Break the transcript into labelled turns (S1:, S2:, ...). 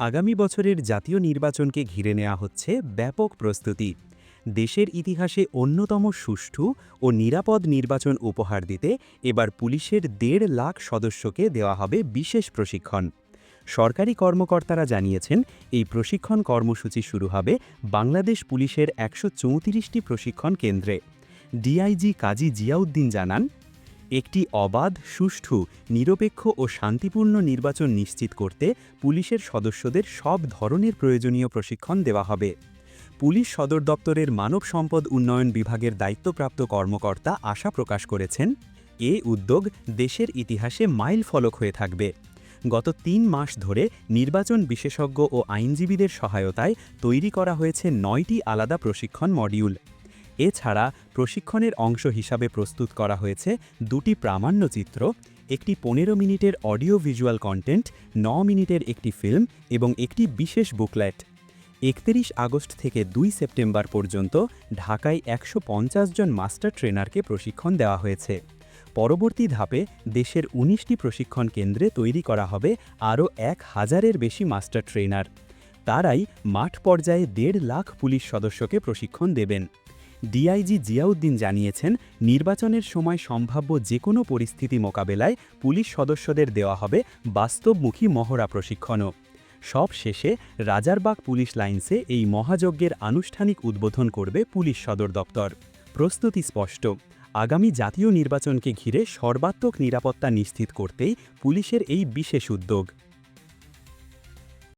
S1: আগামী বছরের জাতীয় নির্বাচনকে ঘিরে নেওয়া হচ্ছে ব্যাপক প্রস্তুতি। দেশের ইতিহাসে অন্যতম সুষ্ঠু ও নিরাপদ নির্বাচন উপহার দিতে এবার পুলিশের দেড় লাখ সদস্যকে দেওয়া হবে বিশেষ প্রশিক্ষণ। সরকারি কর্মকর্তারা জানিয়েছেন, এই প্রশিক্ষণ কর্মসূচি শুরু হবে বাংলাদেশ পুলিশের একশো প্রশিক্ষণ কেন্দ্রে। ডিআইজি কাজী জিয়াউদ্দিন জানান একটি অবাধ, সুষ্ঠু, নিরপেক্ষ ও শান্তিপূর্ণ নির্বাচন নিশ্চিত করতে পুলিশের সদস্যদের সব ধরনের প্রয়োজনীয় প্রশিক্ষণ দেওয়া হবে। পুলিশ সদর দপ্তরের মানব সম্পদ উন্নয়ন বিভাগের দায়িত্বপ্রাপ্ত কর্মকর্তা আশা প্রকাশ করেছেন, এ উদ্যোগ দেশের ইতিহাসে মাইল ফলক হয়ে থাকবে। গত তিন মাস ধরে নির্বাচন বিশেষজ্ঞ ও আইনজীবীদের সহায়তায় তৈরি করা হয়েছে নয়টি আলাদা প্রশিক্ষণ মডিউল। এছাড়া প্রশিক্ষণের অংশ হিসাবে প্রস্তুত করা হয়েছে দুটি প্রামাণ্যচিত্র একটি পনেরো মিনিটের অডিও ভিজুয়াল কন্টেন্ট, ন মিনিটের একটি ফিল্ম এবং একটি বিশেষ বুকলেট। একত্রিশ আগস্ট থেকে দুই সেপ্টেম্বর পর্যন্ত ঢাকায় একশো পঞ্চাশ জন মাস্টার ট্রেনারকে প্রশিক্ষণ দেওয়া হয়েছে। পরবর্তী ধাপে দেশের ১৯টি প্রশিক্ষণ কেন্দ্রে তৈরি করা হবে আরও এক হাজারের বেশি মাস্টার ট্রেনার। তারাই মাঠ পর্যায়ে দেড় লাখ পুলিশ সদস্যকে প্রশিক্ষণ দেবেন। ডিআইজি জিয়াউদ্দিন জানিয়েছেন, নির্বাচনের সময় সম্ভাব্য যে কোনো পরিস্থিতি মোকাবেলায় পুলিশ সদস্যদের দেওয়া হবে বাস্তবমুখী মহড়া প্রশিক্ষণও। সব শেষে রাজারবাগ পুলিশ লাইন্সে এই মহাযজ্ঞের আনুষ্ঠানিক উদ্বোধন করবে পুলিশ সদর দপ্তর। প্রস্তুতি স্পষ্ট। আগামী জাতীয় নির্বাচনকে ঘিরে সর্বাত্মক নিরাপত্তা নিশ্চিত করতেই পুলিশের এই বিশেষ উদ্যোগ।